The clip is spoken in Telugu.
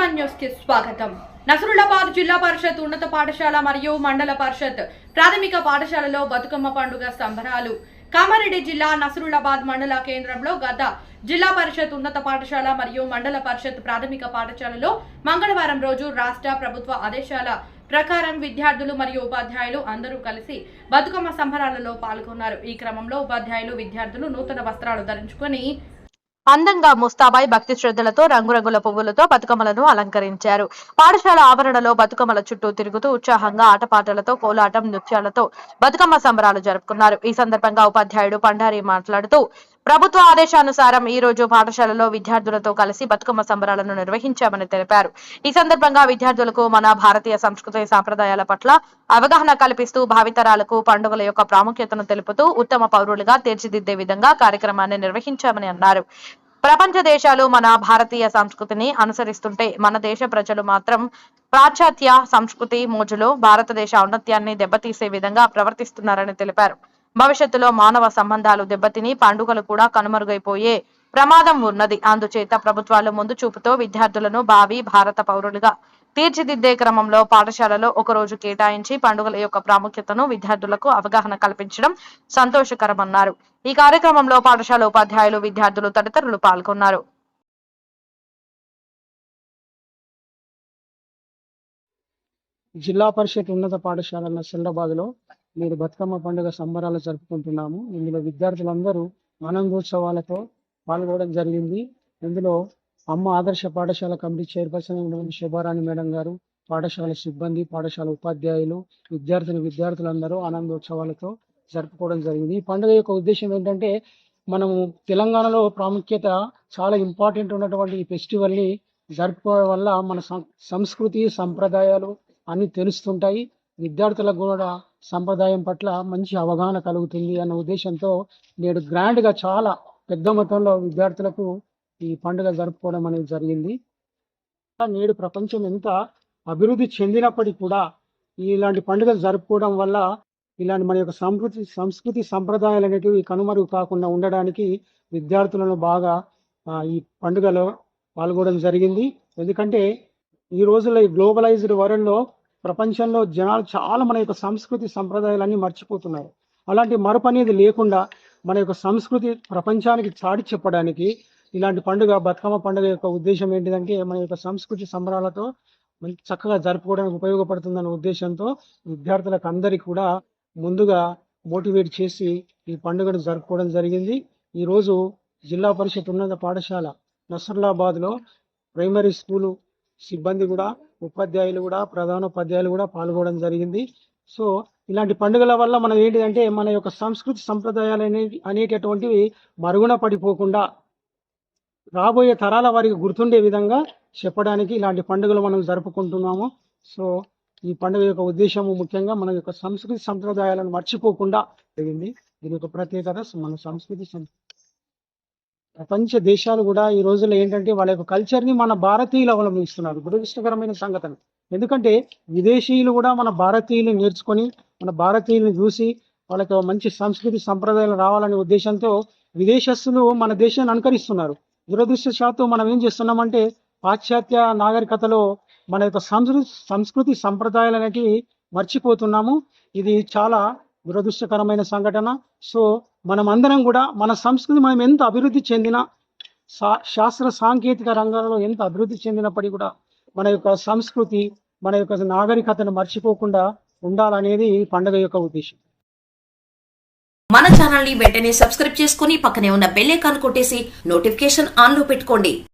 వన్ న్యూస్కి స్వాగతం. నసరులాబాద్ జిల్లా పరిషత్ ఉన్నత పాఠశాల మరియు మండల పరిషత్ ప్రాథమిక పాఠశాలలో బతుకమ్మ పండుగ సంబరాలు. కామారెడ్డి జిల్లా నసరులాబాద్ మండల కేంద్రంలో గత జిల్లా పరిషత్ ఉన్నత పాఠశాల మరియు మండల పరిషత్ ప్రాథమిక పాఠశాలలో మంగళవారం రోజు రాష్ట్ర ప్రభుత్వ ఆదేశాల ప్రకారం విద్యార్థులు మరియు ఉపాధ్యాయులు అందరూ కలిసి బతుకమ్మ సంబరాలలో పాల్గొన్నారు. ఈ క్రమంలో ఉపాధ్యాయులు విద్యార్థులు నూతన వస్త్రాలు ధరించుకొని అందంగా ముస్తాబాయి భక్తి శ్రద్ధలతో రంగురంగుల పువ్వులతో బతుకమ్మలను అలంకరించారు. పాఠశాల ఆవరణలో బతుకమ్మల చుట్టూ తిరుగుతూ ఉత్సాహంగా ఆటపాటలతో కోలాటం నృత్యాలతో బతుకమ్మ సంబరాలు జరుపుకున్నారు. ఈ సందర్భంగా ఉపాధ్యాయుడు పండారి మాట్లాడుతూ ప్రభుత్వ ఆదేశానుసారం ఈ రోజు పాఠశాలలో విద్యార్థులతో కలిసి బతుకమ్మ సంబరాలను నిర్వహించామని తెలిపారు. ఈ సందర్భంగా విద్యార్థులకు మన భారతీయ సంస్కృతి సాంప్రదాయాల పట్ల అవగాహన కల్పిస్తూ భావితరాలకు పండుగల యొక్క ప్రాముఖ్యతను తెలుపుతూ ఉత్తమ పౌరులుగా తీర్చిదిద్దే విధంగా కార్యక్రమాన్ని నిర్వహించామని అన్నారు. ప్రపంచ దేశాలు మన భారతీయ సంస్కృతిని అనుసరిస్తుంటే మన దేశ ప్రజలు మాత్రం పాశ్చాత్య సంస్కృతి మోజులో భారతదేశ ఔన్నత్యాన్ని దెబ్బతీసే విధంగా ప్రవర్తిస్తున్నారని తెలిపారు. భవిష్యత్తులో మానవ సంబంధాలు దెబ్బతిని పండుగలు కూడా కనుమరుగైపోయే ప్రమాదం ఉన్నది. అందుచేత ప్రభుత్వాలు ముందు చూపుతో విద్యార్థులను భావి భారత పౌరులుగా తీర్చిదిద్దే క్రమంలో పాఠశాలలో ఒక రోజు కేటాయించి పండుగల యొక్క ప్రాముఖ్యతను విద్యార్థులకు అవగాహన కల్పించడం సంతోషకరమన్నారు. ఈ కార్యక్రమంలో పాఠశాల ఉపాధ్యాయులు విద్యార్థులు తదితరులు పాల్గొన్నారు. జిల్లా పరిషత్ ఉన్నత పాఠశాల నర్సిందాబాద్లో మీరు బతుకమ్మ పండుగ సంబరాలు జరుపుకుంటున్నాము. ఇందులో విద్యార్థులందరూ ఆనందోత్సవాలతో పాల్గొనడం జరిగింది. ఇందులో అమ్మ ఆదర్శ పాఠశాల కమిటీ చైర్పర్సన్ శుభారాణి మేడం గారు పాఠశాల సిబ్బంది పాఠశాల ఉపాధ్యాయులు విద్యార్థులు విద్యార్థులందరూ ఆనందోత్సవాలతో జరుపుకోవడం జరిగింది. ఈ పండుగ యొక్క ఉద్దేశం ఏంటంటే మనము తెలంగాణలో ప్రాముఖ్యత చాలా ఇంపార్టెంట్ ఉన్నటువంటి ఈ ఫెస్టివల్ని జరుపుకోవడం వల్ల మన సం- సంస్కృతి సంప్రదాయాలు అన్ని తెలుస్తుంటాయి. విద్యార్థులకు కూడా సంప్రదాయం పట్ల మంచి అవగాహన కలుగుతుంది అన్న ఉద్దేశంతో నేడు గ్రాండ్గా చాలా పెద్ద మొత్తంలో విద్యార్థులకు ఈ పండుగ జరుపుకోవడం అనేది జరిగింది. నేడు ప్రపంచం ఎంత అభివృద్ధి చెందినప్పటికీ కూడా ఇలాంటి పండుగలు జరుపుకోవడం వల్ల ఇలాంటి మన యొక్క సంస్కృతి సంస్కృతి సంప్రదాయాలు అనేటివి కనుమరుగు కాకుండా ఉండడానికి విద్యార్థులను బాగా ఈ పండుగలో పాల్గొనడం జరిగింది. ఎందుకంటే ఈ రోజుల్లో ఈ గ్లోబలైజ్డ్ వరల్డ్లో ప్రపంచంలో జనాలు చాలా మన యొక్క సంస్కృతి సంప్రదాయాలన్నీ మర్చిపోతున్నారు. అలాంటి మరపు అనేది లేకుండా మన యొక్క సంస్కృతి ప్రపంచానికి చాటి చెప్పడానికి ఇలాంటి పండుగ బతుకమ్మ పండుగ యొక్క ఉద్దేశం ఏంటిదంటే మన యొక్క సంస్కృతి సంబరాలతో మంచి చక్కగా జరుపుకోవడానికి ఉపయోగపడుతుందన్న ఉద్దేశంతో విద్యార్థులకు అందరికీ కూడా ముందుగా మోటివేట్ చేసి ఈ పండుగను జరుపుకోవడం జరిగింది. ఈరోజు జిల్లా పరిషత్ ఉన్నత పాఠశాల నసర్లాబాద్లో ప్రైమరీ స్కూలు సిబ్బంది కూడా ఉపాధ్యాయులు కూడా ప్రధానోపాధ్యాయులు కూడా పాల్గొనడం జరిగింది. సో ఇలాంటి పండుగల వల్ల మనం ఏంటిదంటే మన యొక్క సంస్కృతి సంప్రదాయాలు అనేవి అనేటటువంటివి మరుగున పడిపోకుండా రాబోయే తరాల వారికి గుర్తుండే విధంగా చెప్పడానికి ఇలాంటి పండుగలు మనం జరుపుకుంటున్నాము. సో ఈ పండుగ యొక్క ఉద్దేశము ముఖ్యంగా మన యొక్క సంస్కృతి సంప్రదాయాలను మర్చిపోకుండా జరిగింది. దీని యొక్క ప్రత్యేకత మన సంస్కృతి సం- ప్రపంచ దేశాలు కూడా ఈ రోజుల్లో ఏంటంటే వాళ్ళ యొక్క కల్చర్ని మన భారతీయులు అవలంబిస్తున్నారు. దురదృష్టకరమైన సంఘటన. ఎందుకంటే విదేశీయులు కూడా మన భారతీయులు నేర్చుకొని మన భారతీయులను చూసి వాళ్ళకి మంచి సంస్కృతి సంప్రదాయాలు రావాలనే ఉద్దేశంతో విదేశస్తులు మన దేశాన్ని అనుకరిస్తున్నారు. దురదృష్టశాత్తు మనం ఏం చేస్తున్నామంటే పాశ్చాత్య నాగరికతలో మన యొక్క సంస్కృతి సంస్కృతి సంప్రదాయాలు అనేటివి మర్చిపోతున్నాము. ఇది చాలా దురదృష్టకరమైన సంఘటన. సో మనం అందరం కూడా మన సంస్కృతి మనం ఎంత అభివృద్ధి చెందినా శా- శాస్త్ర సాంకేతిక రంగాలలో ఎంత అభివృద్ధి చెందినప్పటికీ కూడా మన యొక్క సంస్కృతి మన యొక్క నాగరికతను మర్చిపోకుండా ఉండాలనేది ఈ పండుగ యొక్క ఉద్దేశం. మన ఛానల్ని వెంటనే సబ్స్క్రైబ్ చేసుకుని పక్కనే ఉన్న బెల్ ఐకాన్ కొట్టేసి నోటిఫికేషన్ ఆన్లో పెట్టుకోండి.